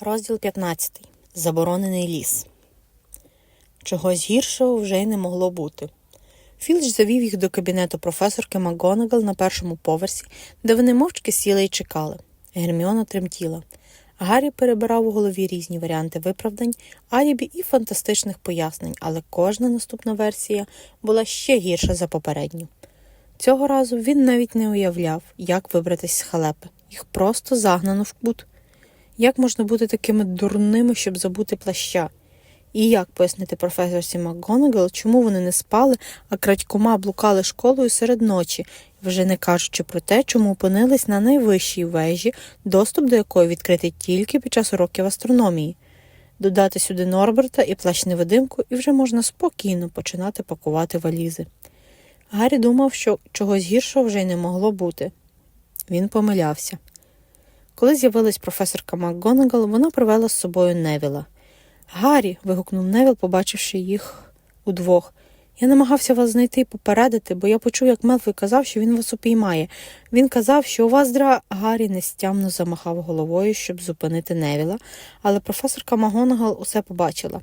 Розділ 15. Заборонений ліс. Чогось гіршого вже й не могло бути. Філч завів їх до кабінету професорки МакГонагал на першому поверсі, де вони мовчки сіли і чекали. Герміона тремтіла. Гаррі перебирав у голові різні варіанти виправдань, алібі і фантастичних пояснень, але кожна наступна версія була ще гірша за попередню. Цього разу він навіть не уявляв, як вибратись з халепи. Їх просто загнано в кут. Як можна бути такими дурними, щоб забути плаща? І як пояснити професорці МакГонагал, чому вони не спали, а крадькома блукали школою серед ночі, вже не кажучи про те, чому опинились на найвищій вежі, доступ до якої відкритий тільки під час уроків астрономії. Додати сюди Норберта і плащ невидимку, і вже можна спокійно починати пакувати валізи. Гаррі думав, що чогось гіршого вже й не могло бути. Він помилявся. Коли з'явилась професорка МакГонагал, вона привела з собою Невіла. Гаррі. вигукнув Невіл, побачивши їх удвох. Я намагався вас знайти і попередити, бо я почув, як Мелфой казав, що він вас упіймає. Він казав, що у вас дра. Гаррі нестямно замахав головою, щоб зупинити Невіла, але професорка Магонагал усе побачила.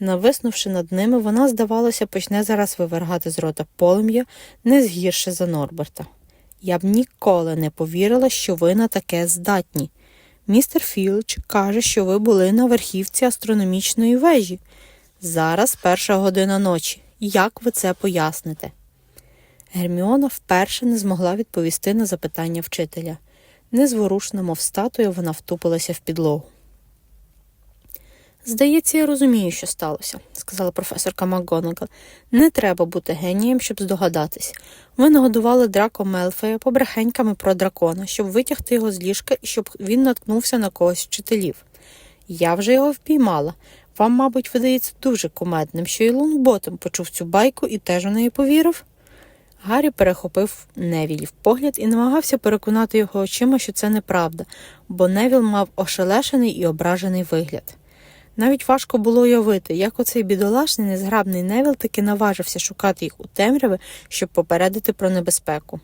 Нависнувши над ними, вона, здавалося, почне зараз вивергати з рота полум'я не згірше за Норберта. Я б ніколи не повірила, що ви на таке здатні. Містер Філч каже, що ви були на верхівці астрономічної вежі. Зараз перша година ночі. Як ви це поясните? Герміона вперше не змогла відповісти на запитання вчителя. Незворушна, мов статуя, вона втупилася в підлогу. Здається, я розумію, що сталося, сказала професорка МакГонагал. Не треба бути генієм, щоб здогадатись. Ви нагодували драко Мелфея побрехеньками про дракона, щоб витягти його з ліжка і щоб він наткнувся на когось вчителів. Я вже його впіймала. Вам, мабуть, видається дуже кумедним, що і Лунботом почув цю байку і теж у неї повірив. Гаррі перехопив Невілів погляд і намагався переконати його очима, що це неправда, бо Невіл мав ошелешений і ображений вигляд. Навіть важко було уявити, як оцей бідолашний незграбний Невіл таки наважився шукати їх у темряви, щоб попередити про небезпеку.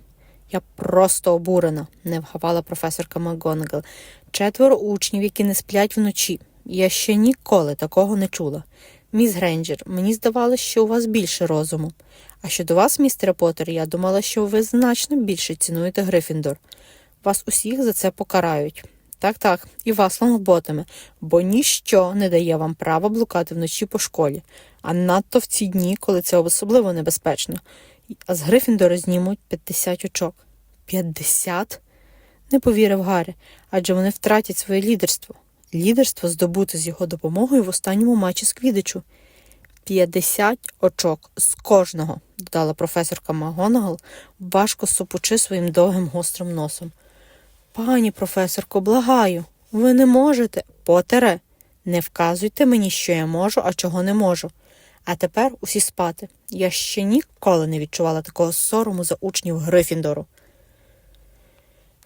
Я просто обурена, не вгавала професорка МакГонагал. Четверо учнів, які не сплять вночі. Я ще ніколи такого не чула. Міс Грейнджер, мені здавалося, що у вас більше розуму. А щодо вас, містере Поттер, я думала, що ви значно більше цінуєте Грифіндор. Вас усіх за це покарають. Так, так, і вас лонгботами, бо ніщо не дає вам права блукати вночі по школі, а надто в ці дні, коли це особливо небезпечно. А з Грифіндора знімуть 50 очок. 50? Не повірив Гаррі, адже вони втратять своє лідерство. Лідерство здобути з його допомогою в останньому матчі з Квідичу. 50 очок з кожного, додала професорка Магонагал, важко супучи своїм довгим гострим носом. Пані професорко, благаю, ви не можете. Потере, не вказуйте мені, що я можу, а чого не можу. А тепер усі спати. Я ще ніколи не відчувала такого сорому за учнів Грифіндору.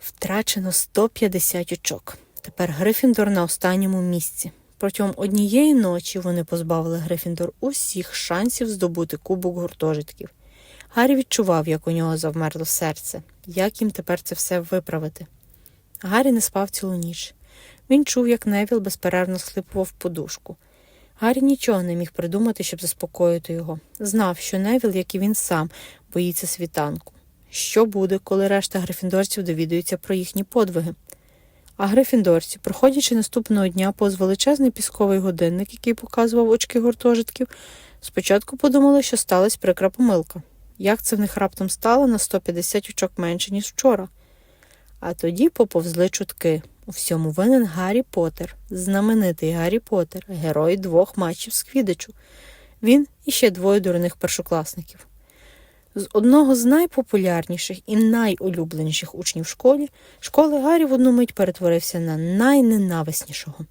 Втрачено 150 очок. Тепер Грифіндор на останньому місці. Протягом однієї ночі вони позбавили Грифіндор усіх шансів здобути кубок гуртожитків. Гаррі відчував, як у нього завмерло серце, як їм тепер це все виправити. Гаррі не спав цілу ніч. Він чув, як Невіл безперервно схлипував подушку. Гаррі нічого не міг придумати, щоб заспокоїти його. Знав, що Невіл, як і він сам, боїться світанку. Що буде, коли решта грифіндорців довідується про їхні подвиги? А грифіндорці, проходячи наступного дня повз величезний пісковий годинник, який показував очки гуртожитків, спочатку подумали, що сталася прикра помилка. Як це в них раптом стало на 150 очок менше, ніж вчора? А тоді поповзли чутки. У всьому винен Гаррі Поттер, знаменитий Гаррі Поттер, герой двох матчів з Квідичу. Він і ще двоє дурних першокласників. З одного з найпопулярніших і найулюбленіших учнів школі, школи Гаррі в одну мить перетворився на найненависнішого.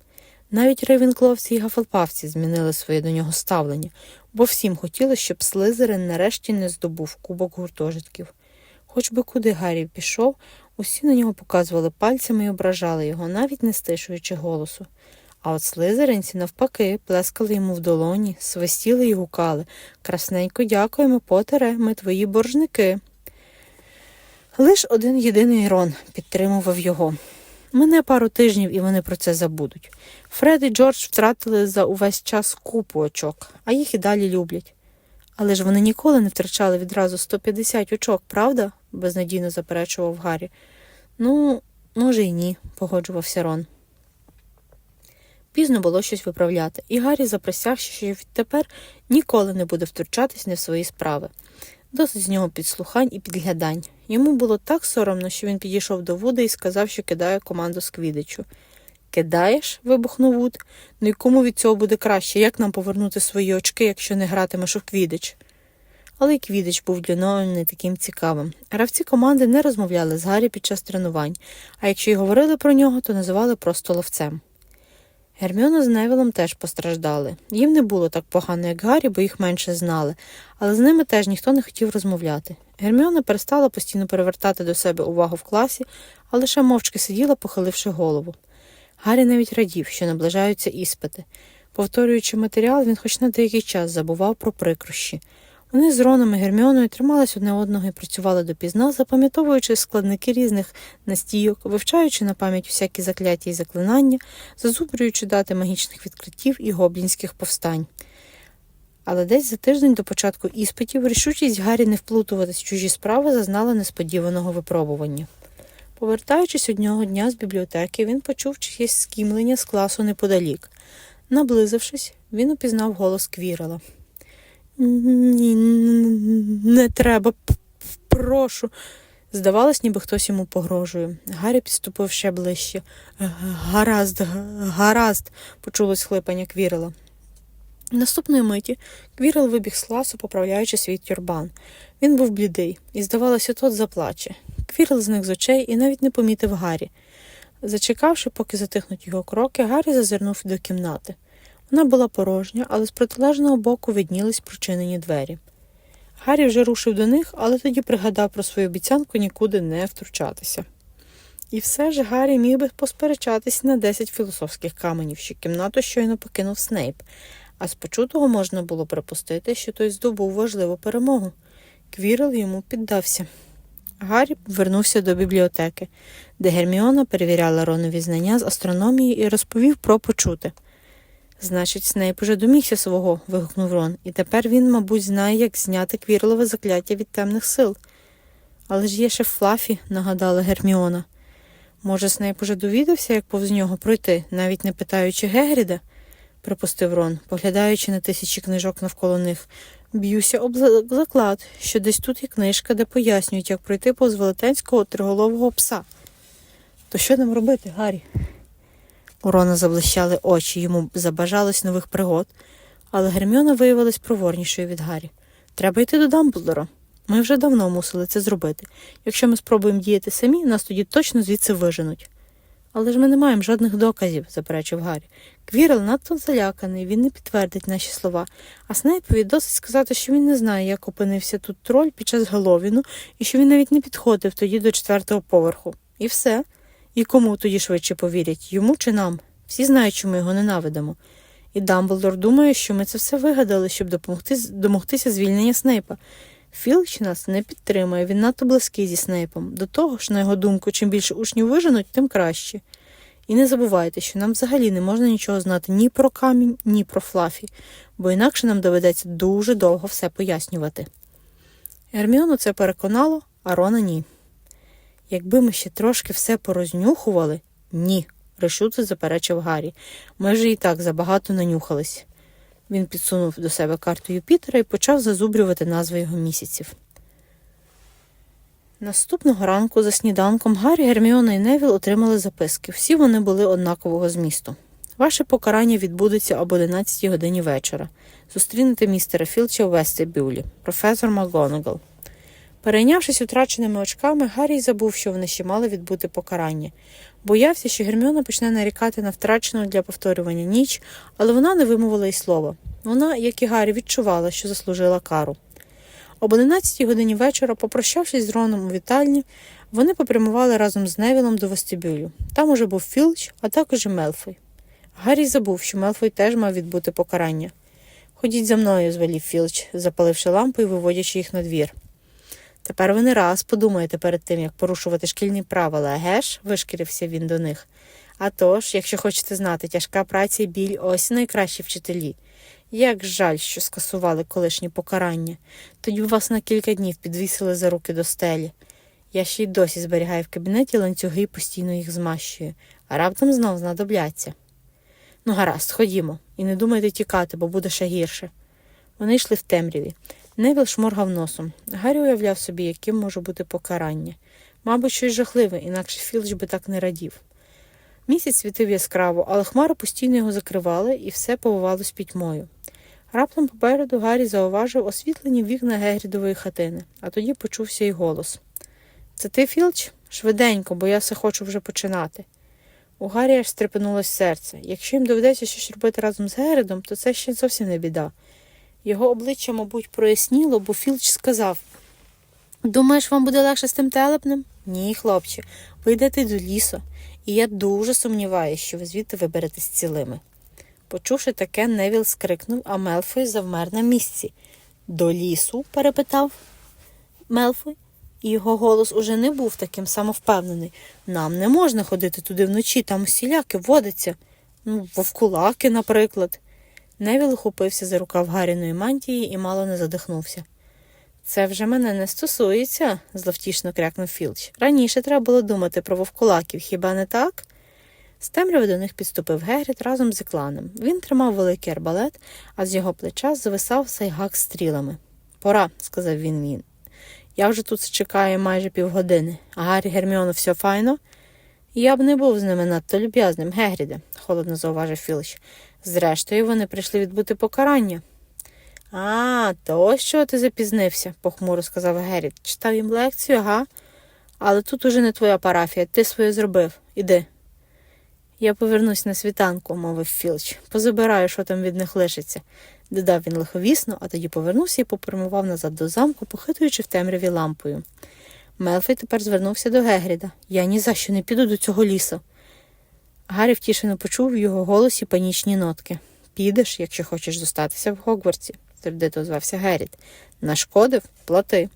Навіть ревінкловці і гафелпавці змінили своє до нього ставлення, бо всім хотілося, щоб Слизерин нарешті не здобув кубок гуртожитків. Хоч би куди Гаррі пішов, усі на нього показували пальцями і ображали його, навіть не стишуючи голосу. А от слизеринці, навпаки, плескали йому в долоні, свистіли і гукали Красненько дякуємо, Потере, ми твої боржники. Лиш один єдиний Рон підтримував його. Мине пару тижнів, і вони про це забудуть. Фред і Джордж втратили за увесь час купу очок, а їх і далі люблять. Але ж вони ніколи не втрачали відразу 150 очок, правда? безнадійно заперечував Гаррі. Ну, може, й ні, погоджувався Рон. Пізно було щось виправляти, і Гаррі заприсягся, що відтепер ніколи не буде втручатись не в свої справи. Досить з нього підслухань і підглядань. Йому було так соромно, що він підійшов до Вуда і сказав, що кидає команду з квідичу. Кидаєш? вибухнув Вуд. Ну і кому від цього буде краще? Як нам повернути свої очки, якщо не гратимеш у квідич? Але й квідич був для нього не таким цікавим. Гравці команди не розмовляли з Гаррі під час тренувань, а якщо й говорили про нього, то називали просто ловцем. Герміона з Невілом теж постраждали. Їм не було так погано, як Гаррі, бо їх менше знали, але з ними теж ніхто не хотів розмовляти. Герміона перестала постійно перевертати до себе увагу в класі, а лише мовчки сиділа, похиливши голову. Гаррі навіть радів, що наближаються іспити. Повторюючи матеріал, він хоч на деякий час забував про прикрощі. Вони з Роном і Герміоною тримались одне одного і працювали допізна, запам'ятовуючи складники різних настійок, вивчаючи на пам'ять всякі закляття і заклинання, зазубрюючи дати магічних відкриттів і гоблінських повстань. Але десь за тиждень до початку іспитів рішучість Гаррі не вплутуватись в чужі справи зазнала несподіваного випробування. Повертаючись одного дня з бібліотеки, він почув чиєсь скімлення з класу неподалік. Наблизившись, він упізнав голос Квірела. Ні, не треба, прошу. Здавалось, ніби хтось йому погрожує. Гаррі підступив ще ближче. Гаразд, гаразд, почулось хлипання Квірела. Наступної миті Квірел вибіг з класу, поправляючи свій тюрбан. Він був блідий, і, здавалося, тот заплаче. Квірел зник з очей і навіть не помітив Гаррі. Зачекавши, поки затихнуть його кроки, Гаррі зазирнув до кімнати. Вона була порожня, але з протилежного боку виднілись прочинені двері. Гаррі вже рушив до них, але тоді пригадав про свою обіцянку нікуди не втручатися. І все ж Гаррі міг би посперечатись на 10 філософських каменів, що кімнату щойно покинув Снейп, а з почутого можна було припустити, що той здобув важливу перемогу. Квірел йому піддався. Гаррі вернувся до бібліотеки, де Герміона перевіряла Ронові знання з астрономії і розповів про почуте. Значить, Снейп уже домігся свого. вигукнув Рон, і тепер він, мабуть, знає, як зняти квірлове закляття від темних сил. Але ж є ще Флафі, нагадала Герміона. Може, Снейп уже довідався, як повз нього пройти, навіть не питаючи Гегріда, припустив Рон, поглядаючи на тисячі книжок навколо них. Б'юся об заклад, що десь тут є книжка, де пояснюють, як пройти повз велетенського триголового пса. То що нам робити, Гаррі? У Рона заблищали очі, йому забажалось нових пригод, але Герміона виявилась проворнішою від Гаррі. Треба йти до Дамблдора. Ми вже давно мусили це зробити. Якщо ми спробуємо діяти самі, нас тоді точно звідси виженуть. Але ж ми не маємо жодних доказів, заперечив Гаррі. Квірел надто заляканий, він не підтвердить наші слова, а Снейпові досить сказати, що він не знає, як опинився тут троль під час Геловіну, і що він навіть не підходив тоді до четвертого поверху. І все. І кому тоді швидше повірять, йому чи нам? Всі знають, що ми його ненавидимо. І Дамблдор думає, що ми це все вигадали, щоб допомогти, домогтися звільнення Снейпа. Філч нас не підтримує, він надто близький зі Снейпом. До того ж, на його думку, чим більше учнів виженуть, тим краще. І не забувайте, що нам взагалі не можна нічого знати ні про камінь, ні про Флафі, бо інакше нам доведеться дуже довго все пояснювати. Герміону це переконало, а Рона ні. Якби ми ще трошки все порознюхували, ні, рішуче заперечив Гаррі. Ми вже і так забагато нанюхались. Він підсунув до себе карту Юпітера і почав зазубрювати назви його місяців. Наступного ранку за сніданком Гаррі, Герміона і Невіл отримали записки. Всі вони були однакового змісту. Ваше покарання відбудеться об 11 годині вечора. Зустрінете містера Філча у Вестибюлі, професор МакГонагал. Перейнявшись утраченими очками, Гаррі забув, що вони ще мали відбути покарання. Боявся, що Герміона почне нарікати на втрачену для повторювання ніч, але вона не вимовила й слова. Вона, як і Гаррі, відчувала, що заслужила кару. Об 11 годині вечора, попрощавшись з Роном у вітальні, вони попрямували разом з Невілом до вестибюлю. Там уже був Філч, а також і Мелфой. Гаррі забув, що Мелфой теж мав відбути покарання. Ходіть за мною, звелів Філч, запаливши лампу і виводячи їх на двір. Тепер ви не раз подумаєте перед тим, як порушувати шкільні правила, геш? вишкірився він до них. А тож, якщо хочете знати, тяжка праця і біль ось найкращі вчителі. Як жаль, що скасували колишні покарання. Тоді б вас на кілька днів підвісили за руки до стелі. Я ще й досі зберігаю в кабінеті ланцюги і постійно їх змащую, а раптом знов знадобляться. Ну, гаразд, ходімо, і не думайте тікати, бо буде ще гірше. Вони йшли в темряві. Невіл шморгав носом. Гаррі уявляв собі, яким може бути покарання. Мабуть, щось жахливе, інакше Філч би так не радів. Місяць світив яскраво, але хмари постійно його закривали, і все повивалось пітьмою. Раптом попереду Гаррі зауважив освітлені вікна Гегрідової хатини, а тоді почувся й голос. Це ти, Філч? Швиденько, бо я все хочу вже починати. У Гаррі аж стрепенулось серце. Якщо їм доведеться щось робити разом з Геридом, то це ще зовсім не біда. Його обличчя, мабуть, проясніло, бо Філч сказав Думаєш, вам буде легше з тим телепнем? Ні, хлопче, ви йдете до лісу, і я дуже сумніваюся, що ви звідти виберетесь цілими. Почувши таке, Невіл скрикнув, а Мелфой завмер на місці. До лісу? перепитав Мелфой, і його голос уже не був таким самовпевнений. Нам не можна ходити туди вночі, там усіляки водиться. Ну, вовкулаки, наприклад. Невіл ухопився за рукав Гаріної мантії і мало не задихнувся. Це вже мене не стосується, зловтішно крякнув Філч. Раніше треба було думати про вовкулаків, хіба не так? З темряви до них підступив Гегріт разом з Ікланом. Він тримав великий арбалет, а з його плеча зависав сайгак стрілами. Пора, сказав він він. Я вже тут чекаю майже півгодини, а Гаррі Герміону все файно. Я б не був з ними надто люб'язним, Гегріде, холодно зауважив Філч. Зрештою, вони прийшли відбути покарання. А, то ось чого ти запізнився, похмуро сказав Герріт. Читав їм лекцію, ага. Але тут уже не твоя парафія, ти своє зробив. Іди. Я повернусь на світанку, мовив Філч. Позабираю, що там від них лишиться, додав він лиховісно, а тоді повернувся і попрямував назад до замку, похитуючи в темряві лампою. Мелфій тепер звернувся до Гегріда. Я ні за що не піду до цього лісу. Гаррі втішено почув в його голосі панічні нотки. Підеш, якщо хочеш зостатися в Гогвартсі, сердито озвався Герріт. Нашкодив плати.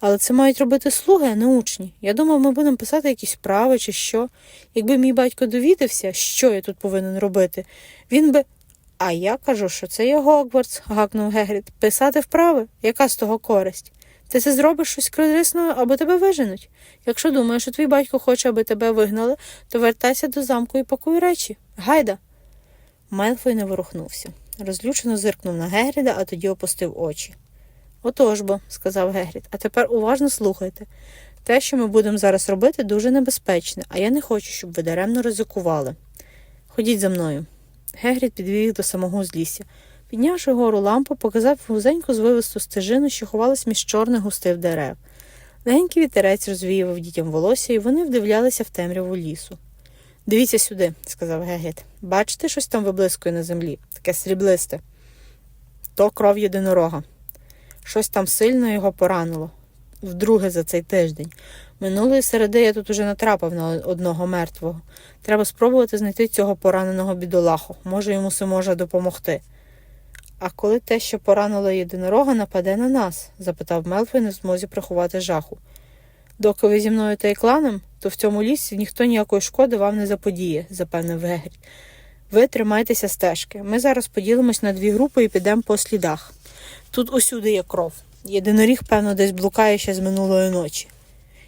Але це мають робити слуги, а не учні. Я думав, ми будемо писати якісь вправи чи що. Якби мій батько довідався, що я тут повинен робити, він би. А я кажу, що це є Гогвартс, гакнув Гегріт. Писати вправи? Яка з того користь? Ти це зробиш щось корисного або тебе виженуть. Якщо думаєш, що твій батько хоче, аби тебе вигнали, то вертайся до замку і пакуй речі. Гайда. Мелфой не ворухнувся. Розлючено зиркнув на Гегріда, а тоді опустив очі. Отож бо, сказав Гегрід, а тепер уважно слухайте. Те, що ми будемо зараз робити, дуже небезпечне, а я не хочу, щоб ви даремно ризикували. Ходіть за мною. Гегрід підвів їх до самого узлісся. Піднявши гору лампу, показав вузеньку звивисту стежину, що ховалась між чорних густив дерев. Легенький вітерець розвіював дітям волосся, і вони вдивлялися в темряву лісу. Дивіться сюди, сказав Гегрід. Бачите, щось там виблискує на землі, таке сріблисте. То кров єдинорога. Щось там сильно його поранило. Вдруге за цей тиждень. Минулої середи я тут уже натрапив на одного мертвого. Треба спробувати знайти цього пораненого бідолаху. Може, йому все може допомогти. А коли те, що поранило єдинорога, нападе на нас? запитав Мелфой, не в змозі приховати жаху. Доки ви зі мною та й кланом, то в цьому лісі ніхто ніякої шкоди вам не заподіє, запевнив Вегрі. Ви тримайтеся стежки. Ми зараз поділимось на дві групи і підемо по слідах. Тут усюди є кров. Єдиноріг, певно, десь блукає ще з минулої ночі.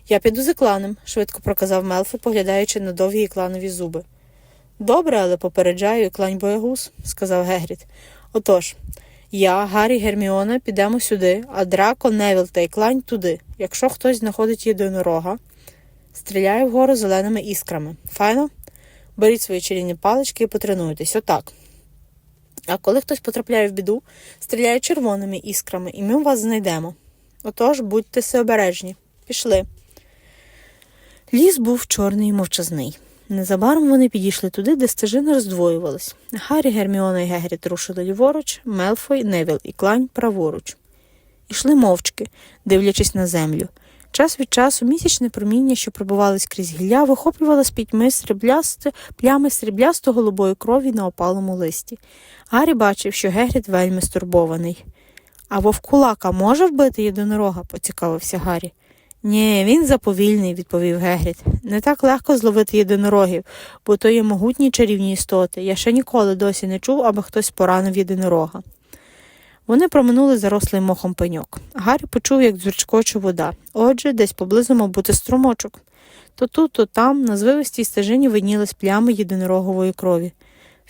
Я піду за кланом, швидко проказав Мелфи, поглядаючи на довгі кланові зуби. Добре, але попереджаю, клань боягуз, сказав Гегріт. Отож, я, Гаррі Герміона, підемо сюди, а Драко, Невіл та Іклань туди. Якщо хтось знаходить єдинорога, стріляю вгору зеленими іскрами. Файно? Беріть свої чарівні палички і потренуйтесь. Отак. А коли хтось потрапляє в біду, стріляє червоними іскрами, і ми вас знайдемо. Отож, будьте се обережні. Пішли. Ліс був чорний і мовчазний. Незабаром вони підійшли туди, де стежина роздвоювалась. Гаррі, Герміона і Гегріт рушили ліворуч, Мелфой, Невіл і Клань праворуч. Ішли мовчки, дивлячись на землю. Час від часу місячне проміння, що пробувались крізь гілля, вихоплювало з пітьми сріблясте, плями сріблясто голубої крові на опалому листі. Гаррі бачив, що Гегріт вельми стурбований. А вовкулака може вбити єдинорога? поцікавився Гаррі. Ні, він заповільний, відповів Гегрід. Не так легко зловити єдинорогів, бо то є могутні чарівні істоти. Я ще ніколи досі не чув, аби хтось поранив єдинорога. Вони проминули зарослий мохом пеньок. Гаррі почув, як дзюрчкоче вода. Отже, десь поблизу мав бути струмочок. То тут, то там, на звивистій стежині виднілись плями єдинорогової крові.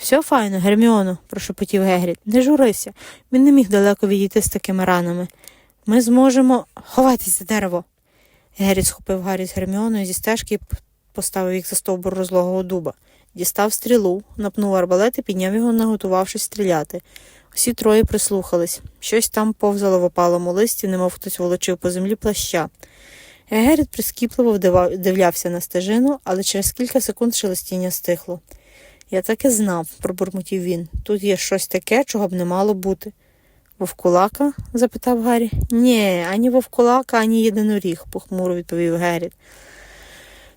Все файно, Герміоно, прошепотів Гегрід. Не журися. Він не міг далеко відійти з такими ранами. Ми зможемо. Ховайтесь за дерево. Геррі схопив Гаррі з Герміоною зі стежки і поставив їх за стовбур розлогого дуба. Дістав стрілу, напнув арбалет і підняв його, наготувавшись стріляти. Усі троє прислухались. Щось там повзало в опалому листі, немов хтось волочив по землі плаща. Герріт прискіпливо дивлявся на стежину, але через кілька секунд шелестіння стихло. Я так і знав, пробурмотів він. Тут є щось таке, чого б не мало бути. Вовкулака? запитав Гаррі. Ні, ані вовкулака, ані єдиноріг, похмуро відповів Герріт.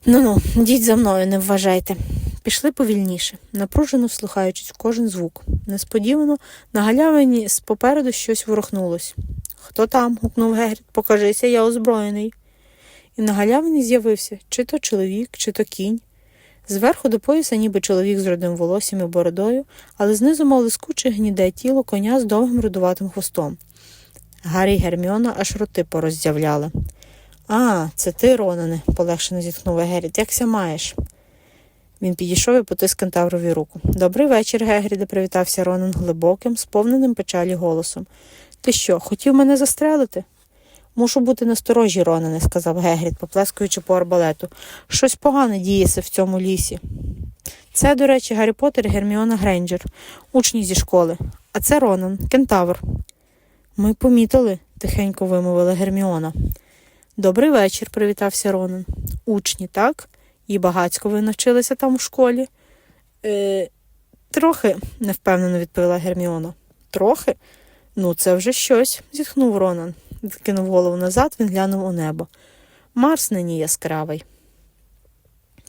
Ну ну, йдіть за мною, не вважайте. Пішли повільніше, напружено вслухаючись в кожен звук. Несподівано на галявині попереду щось ворухнулось. Хто там? гукнув Гегріт. Покажися, я озброєний. І на галявині з'явився чи то чоловік, чи то кінь. Зверху до пояса, ніби чоловік з родим волоссям і бородою, але знизу мав лискуче гніде тіло коня з довгим рудуватим хвостом. Гаррі й Герміона аж роти пороззявляли. А, це ти, Ронане, полегшено зітхнув Герріт. Якся маєш? Він підійшов і потиск кентаврові руку. Добрий вечір, Гегріде, привітався Ронан глибоким, сповненим печалі голосом. Ти що, хотів мене застрелити? Мушу бути насторожі, Ронане, сказав Гегрід, поплескуючи по арбалету. Щось погане діється в цьому лісі. Це, до речі, Гаррі Поттер і Герміона Грейнджер, учні зі школи. А це Ронан, кентавр. Ми помітили, тихенько вимовила Герміона. Добрий вечір, привітався Ронан. Учні, так? І багацько ви навчилися там у школі? Е, трохи, невпевнено відповіла Герміона. Трохи? Ну, це вже щось, зітхнув Ронан. Відкинув голову назад, він глянув у небо. Марс нині яскравий.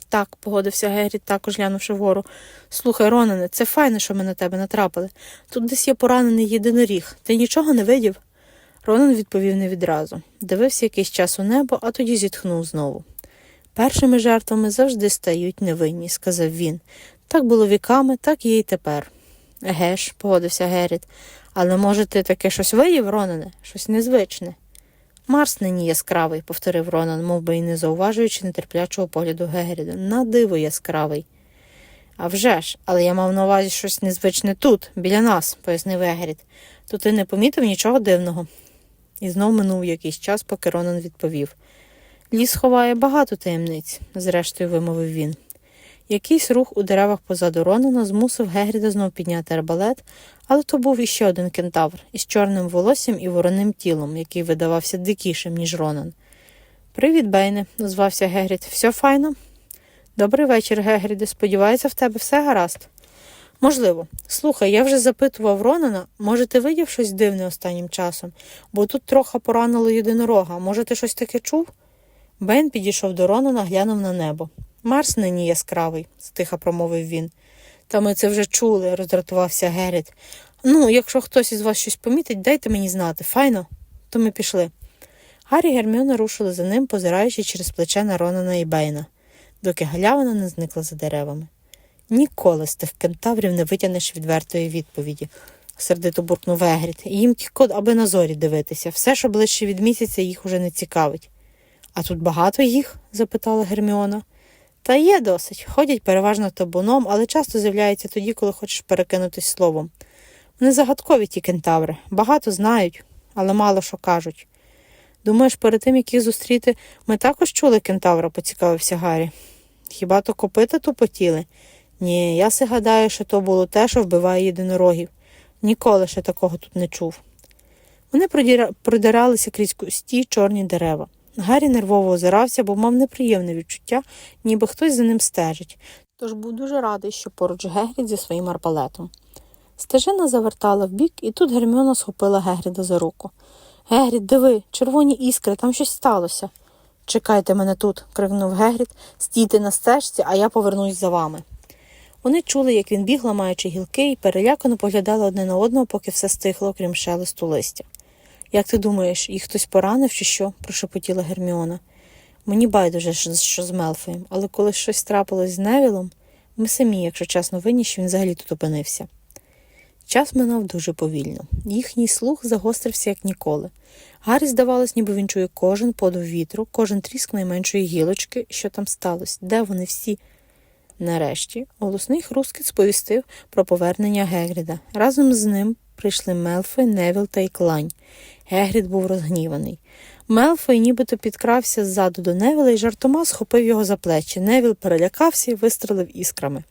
Так, погодився Геррі, також глянувши вгору. Слухай, Ронане, це файно, що ми на тебе натрапили. Тут десь є поранений єдиноріг. Ти нічого не видів? Ронан відповів не відразу. Дивився якийсь час у небо, а тоді зітхнув знову. Першими жертвами завжди стають невинні, сказав він. Так було віками, так є й тепер. Еге ж, погодився Герріт. Але може ти таке щось виїв, Ронане, щось незвичне. Марс нині яскравий, повторив Ронан, мов би й не зауважуючи нетерплячого погляду Гегріда. На диво яскравий. «А вже ж, але я мав на увазі щось незвичне тут, біля нас, пояснив Гегрід. То ти не помітив нічого дивного. І знов минув якийсь час, поки Ронан відповів. Ліс ховає багато таємниць, зрештою вимовив він. Якийсь рух у деревах позаду Ронана змусив Гегріда знов підняти арбалет, але то був іще один кентавр із чорним волоссям і вороним тілом, який видавався дикішим, ніж Ронан. Привіт, Бейне, назвався Гегрід. Все файно? Добрий вечір, Гегріде. Сподіваюся, в тебе все гаразд. Можливо. Слухай, я вже запитував Ронана, може, ти видів щось дивне останнім часом, бо тут трохи поранило єдинорога. Може, ти щось таке чув? Бен підійшов до Ронана, глянув на небо. Марс нині яскравий, стиха промовив він. Та ми це вже чули, роздратувався Герріт. Ну, якщо хтось із вас щось помітить, дайте мені знати. Файно? То ми пішли. Гаррі Герміона рушили за ним, позираючи через плече на Ронана і Бейна, доки галявина не зникла за деревами. Ніколи з тих кентаврів не витягнеш відвертої відповіді, сердито буркнув Егріт. Їм тільки аби на зорі дивитися. Все, що ближче від місяця, їх уже не цікавить. А тут багато їх? запитала Герміона. Та є досить. Ходять переважно табуном, але часто з'являються тоді, коли хочеш перекинутись словом. Вони загадкові ті кентаври, багато знають, але мало що кажуть. Думаєш, перед тим, як їх зустріти, ми також чули кентавра, поцікавився Гаррі. Хіба то копита тупотіли? Ні, я си гадаю, що то було те, що вбиває єдинорогів. Ніколи ще такого тут не чув. Вони продиралися крізь кусті чорні дерева. Гаррі нервово озирався, бо мав неприємне відчуття, ніби хтось за ним стежить. Тож був дуже радий, що поруч Гегрід зі своїм арбалетом. Стежина завертала вбік, і тут Герміона схопила Гегріда за руку. Гегрід, диви, червоні іскри, там щось сталося. Чекайте мене тут, крикнув Гегрід, стійте на стежці, а я повернусь за вами. Вони чули, як він біг, ламаючи гілки, і перелякано поглядали одне на одного, поки все стихло, крім шелесту листя. Як ти думаєш, їх хтось поранив чи що? прошепотіла Герміона. Мені байдуже, що з Мелфоєм, але коли щось трапилось з Невілом, ми самі, якщо чесно, винні, що він взагалі тут опинився. Час минав дуже повільно. Їхній слух загострився як ніколи. Гаррі здавалось, ніби він чує кожен подув вітру, кожен тріск найменшої гілочки, що там сталося, де вони всі. Нарешті голосний хрускіт сповістив про повернення Гегріда. Разом з ним прийшли Мелфой, Невіл та Іклань. Гегрід був розгніваний. Мелфой нібито підкрався ззаду до Невіла і жартома схопив його за плечі. Невіл перелякався і вистрелив іскрами.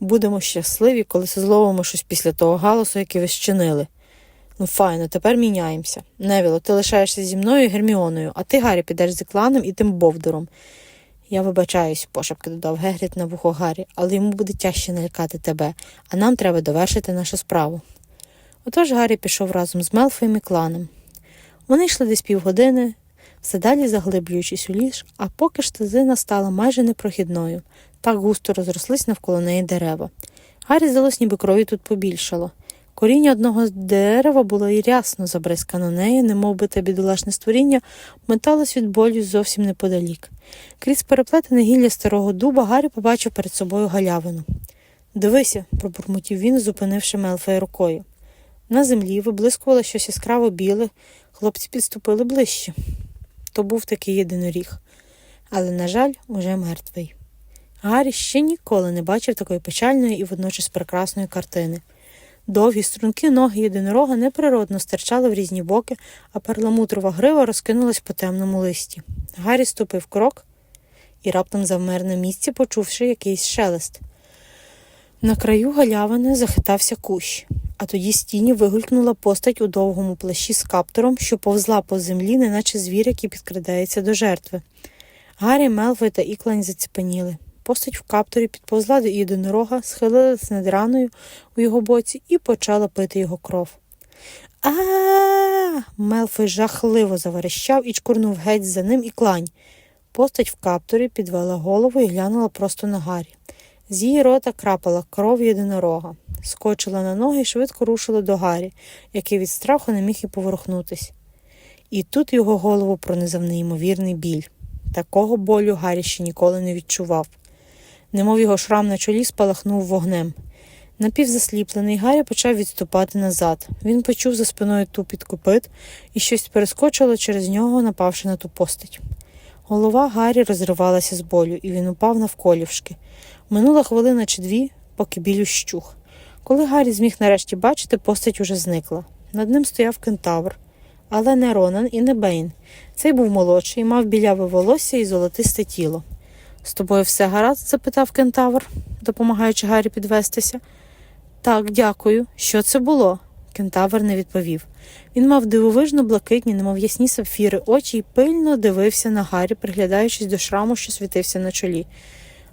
Будемо щасливі, коли зловимо щось після того галасу, який ви щинили. Ну, файно, тепер міняємося. Невіло, ти лишаєшся зі мною Герміоною, а ти, Гаррі, підеш з Ікланом і тим Бовдуром. Я вибачаюсь, пошепки додав Гегрід на вухо Гаррі, але йому буде тяжче налякати тебе, а нам треба довершити нашу справу. Отож Гаррі пішов разом з Мелфоєм і кланом. Вони йшли десь півгодини, все далі заглиблюючись у ліс, а поки ж тазина стала майже непрохідною, так густо розрослись навколо неї дерева. Гаррі здалось, ніби крові тут побільшало. Коріння одного дерева було і рясно забризкано нею, немов би те бідолашне створіння, металось від болю зовсім неподалік. Крізь переплетене гілля старого дуба Гаррі побачив перед собою галявину. Дивися, пробурмотів він, зупинивши Мелфея рукою. На землі виблискувало щось яскраво біле, хлопці підступили ближче. То був такий єдиноріг, але, на жаль, уже мертвий. Гаррі ще ніколи не бачив такої печальної і водночас прекрасної картини. Довгі струнки ноги єдинорога неприродно стирчали в різні боки, а перламутрова грива розкинулась по темному листі. Гаррі ступив крок і раптом завмер на місці, почувши якийсь шелест. На краю галявини захитався кущ, а тоді з тіні вигулькнула постать у довгому плащі з каптором, що повзла по землі, неначе звір, який підкрадається до жертви. Гаррі, Мелфой та Іклань заціпеніли. Постать в капторі підповзла до єдинорога, схилилась над раною у його боці і почала пити його кров. А. Мелфой жахливо заверещав і чкурнув геть за ним і клань. Постать в капторі підвела голову і глянула просто на Гаррі. З її рота крапала кров єдинорога, скочила на ноги і швидко рушила до Гаррі, який від страху не міг і поворухнутись. І тут його голову пронизав неймовірний біль. Такого болю Гаррі ще ніколи не відчував. Немов його шрам на чолі спалахнув вогнем. Напівзасліплений Гаррі почав відступати назад. Він почув за спиною тупіт копит, і щось перескочило через нього, напавши на ту постать. Голова Гаррі розривалася з болю, і він упав навколівшки. Минула хвилина чи дві, поки біль ущух. Коли Гаррі зміг нарешті бачити, постать уже зникла. Над ним стояв кентавр, але не Ронан і не Бейн. Цей був молодший, мав біляве волосся і золотисте тіло. З тобою все гаразд? запитав кентавр, допомагаючи Гаррі підвестися. Так, дякую. Що це було? Кентавр не відповів. Він мав дивовижно блакитні, немов ясні сапфіри очі і пильно дивився на Гаррі, приглядаючись до шраму, що світився на чолі.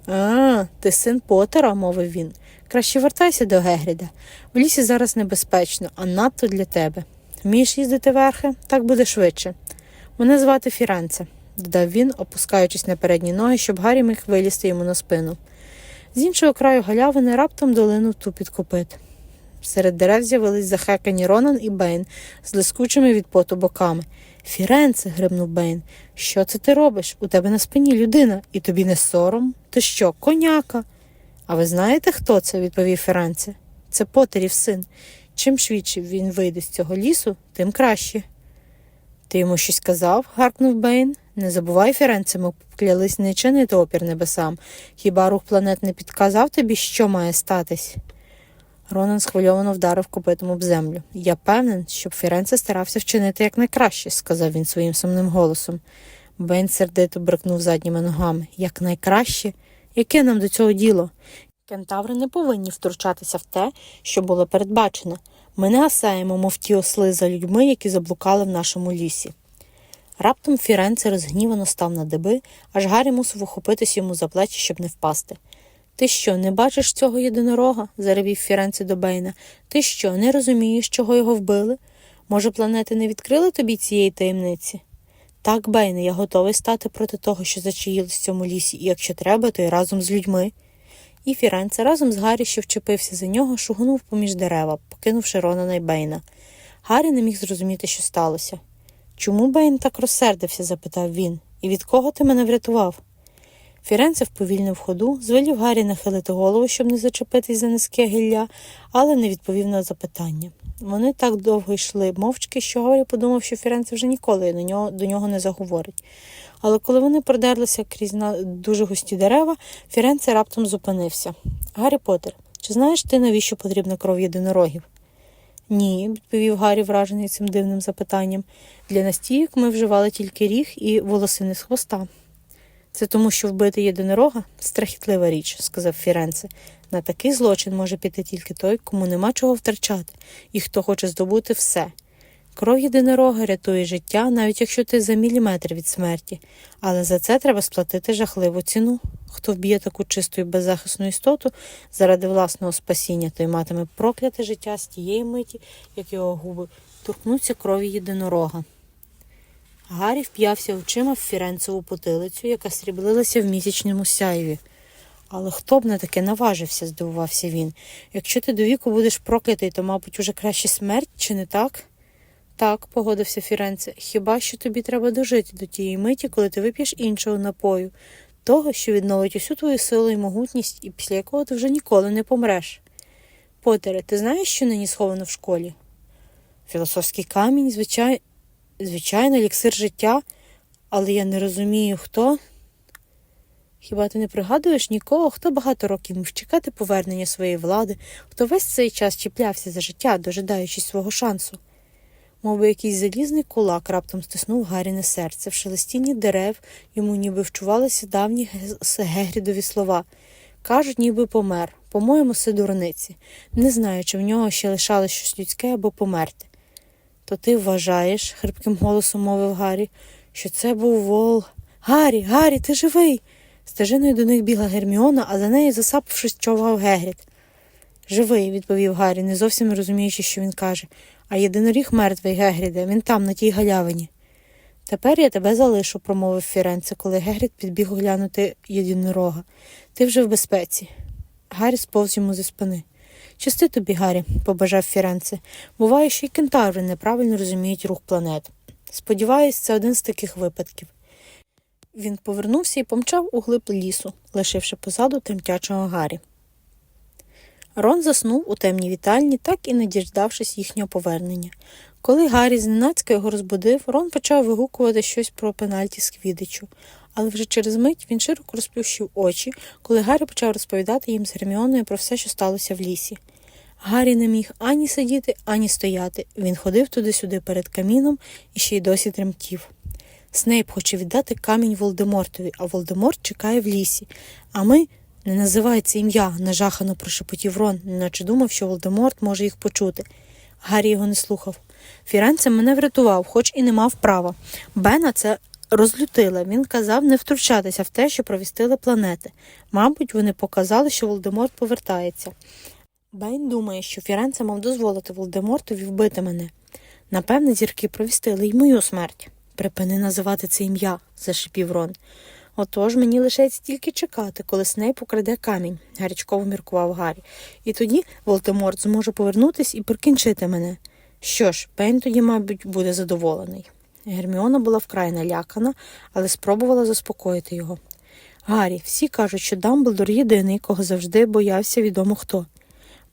А, ти син Потера, мовив він. Краще вертайся до Гегріда. В лісі зараз небезпечно, а надто для тебе. Вмієш їздити верхи? Так буде швидше. Мене звати Фіренце, додав він, опускаючись на передні ноги, щоб Гаррі міг вилізти йому на спину. З іншого краю галявини раптом долинув тупіт копит. Серед дерев з'явились захекані Ронан і Бейн з лискучими від поту боками. Фіренце, гримнув Бейн, що це ти робиш? У тебе на спині людина, і тобі не сором? Ти що, коняка? А ви знаєте, хто це? відповів Ференце. Це Потерів син. Чим швидше він вийде з цього лісу, тим краще. Ти йому щось казав? гаркнув Бейн. Не забувай, Ференце, ми поклялись не чинити опір небесам. Хіба рух планет не підказав тобі, що має статись? Ронан схвильовано вдарив копитом об землю. Я певен, щоб Фіренце старався вчинити якнайкраще, сказав він своїм сумним голосом. Бейн сердито брикнув задніми ногами. Якнайкраще? Яке нам до цього діло? Кентаври не повинні втручатися в те, що було передбачено. Ми не гасаємо, мов ті осли за людьми, які заблукали в нашому лісі. Раптом Фіренце розгнівано став на деби, аж Гаррі мусив ухопитись йому за плечі, щоб не впасти. Ти що, не бачиш цього єдинорога? заревів Фіренце до Бейна. Ти що, не розумієш, чого його вбили? Може, планети не відкрили тобі цієї таємниці? Так, Бейне, я готовий стати проти того, що зачаїлось в цьому лісі, і якщо треба, то й разом з людьми. І Фіренце разом з Гаррі, що вчепився за нього, шугнув поміж дерева, покинувши Ронана й Бейна. Гаррі не міг зрозуміти, що сталося. Чому Бейн так розсердився? запитав він. І від кого ти мене врятував? Фіренце вповільнив ходу, звелів Гаррі нахилити голову, щоб не зачепитись за низьке гілля, але не відповів на запитання. Вони так довго йшли мовчки, що Гаррі подумав, що Фіренце вже ніколи на нього, до нього не заговорить. Але коли вони продерлися крізь дуже густі дерева, Фіренце раптом зупинився. Гаррі Поттер, чи знаєш ти, навіщо потрібна кров єдинорогів? Ні, відповів Гаррі, вражений цим дивним запитанням. Для настійок ми вживали тільки ріг і волосини з хвоста. Це тому, що вбити єдинорога страхітлива річ, сказав Фіренце. На такий злочин може піти тільки той, кому нема чого втрачати, і хто хоче здобути все. Кров єдинорога рятує життя, навіть якщо ти за міліметр від смерті, але за це треба сплатити жахливу ціну. Хто вб'є таку чисту і беззахисну істоту заради власного спасіння, той матиме прокляте життя з тієї миті, як його губи торкнуться крові єдинорога. Гаррі вп'явся очима в фіренцеву потилицю, яка сріблилася в місячному сяйві. Але хто б на таке наважився, здивувався він. Якщо ти до віку будеш проклятий, то, мабуть, уже краще смерть, чи не так? Так, погодився Фіренце. Хіба що тобі треба дожити до тієї миті, коли ти вип'єш іншого напою, того, що відновить усю твою силу і могутність, і після якого ти вже ніколи не помреш. Потере, ти знаєш, що нині сховано в школі? Філософський камінь, звичай... звичайно, еліксир життя, але я не розумію, хто. Хіба ти не пригадуєш нікого, хто багато років міг чекати повернення своєї влади, хто весь цей час чіплявся за життя, дожидаючись свого шансу? Мовби якийсь залізний кулак раптом стиснув Гаріне серце, в шелестінні дерев йому ніби вчувалися давні Гегрідові слова. Кажуть, ніби помер. По-моєму, це дурниці. Не знаю, чи в нього ще лишалось щось людське або померти. То ти вважаєш, хрипким голосом мовив Гаррі, що це був вол. Гаррі, Гаррі, ти живий. Стежиною до них бігла Герміона, а за нею, засапавшись, човгав Гегрід. Живий, відповів Гаррі, не зовсім розуміючи, що він каже. А єдиноріг мертвий, Гегріде, він там, на тій галявині. Тепер я тебе залишу, промовив Фіренце, коли Гегрід підбіг оглянути єдинорога. Ти вже в безпеці. Гаррі сповз йому зі спини. Щасти тобі, Гаррі, побажав Фіренце. Буває, що й кентаври неправильно розуміють рух планет. Сподіваюсь, це один з таких випадків. Він повернувся і помчав у глиб лісу, лишивши позаду тремтячого Гаррі. Рон заснув у темній вітальні, так і не діждавшись їхнього повернення. Коли Гаррі зненацька його розбудив, Рон почав вигукувати щось про пенальті з квідичу. Але вже через мить він широко розплющив очі, коли Гаррі почав розповідати їм з Герміоною про все, що сталося в лісі. Гаррі не міг ані сидіти, ані стояти. Він ходив туди-сюди перед каміном і ще й досі тремтів. Снейп хоче віддати камінь Волдемортові, а Волдеморт чекає в лісі. А ми не називай це ім'я, нажахано прошепотів Рон, наче думав, що Волдеморт може їх почути. Гаррі його не слухав. Фіренце мене врятував, хоч і не мав права. Бена це розлютила. Він казав не втручатися в те, що провістили планети. Мабуть, вони показали, що Волдеморт повертається. Бейн думає, що Фіренце мав дозволити Волдемортові вбити мене. Напевне, зірки провістили й мою смерть. Припини називати це ім'я, зашипів Рон. Отож мені лишається тільки чекати, коли Снейп украде камінь, гарячково міркував Гаррі. І тоді Волдеморт зможе повернутись і прикінчити мене. Що ж, Бейн тоді, мабуть, буде задоволений. Герміона була вкрай налякана, але спробувала заспокоїти його. Гаррі, всі кажуть, що Дамблдор єдиний, кого завжди боявся відомо хто.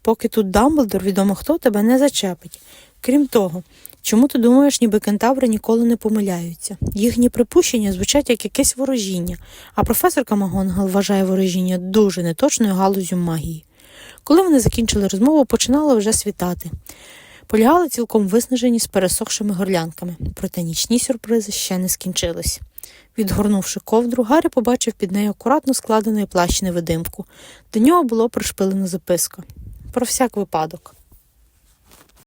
Поки тут Дамблдор, відомо хто тебе не зачепить. Крім того, чому ти думаєш, ніби кентаври ніколи не помиляються? Їхні припущення звучать як якесь ворожіння, а професорка Магонгал вважає ворожіння дуже неточною галузю магії. Коли вони закінчили розмову, починало вже світати. Полягали цілком виснажені з пересохшими горлянками, проте нічні сюрпризи ще не скінчились. Відгорнувши ковдру, Гаррі побачив під нею акуратно складений плащ невидимку. До нього було пришпилено записка. Про всяк випадок.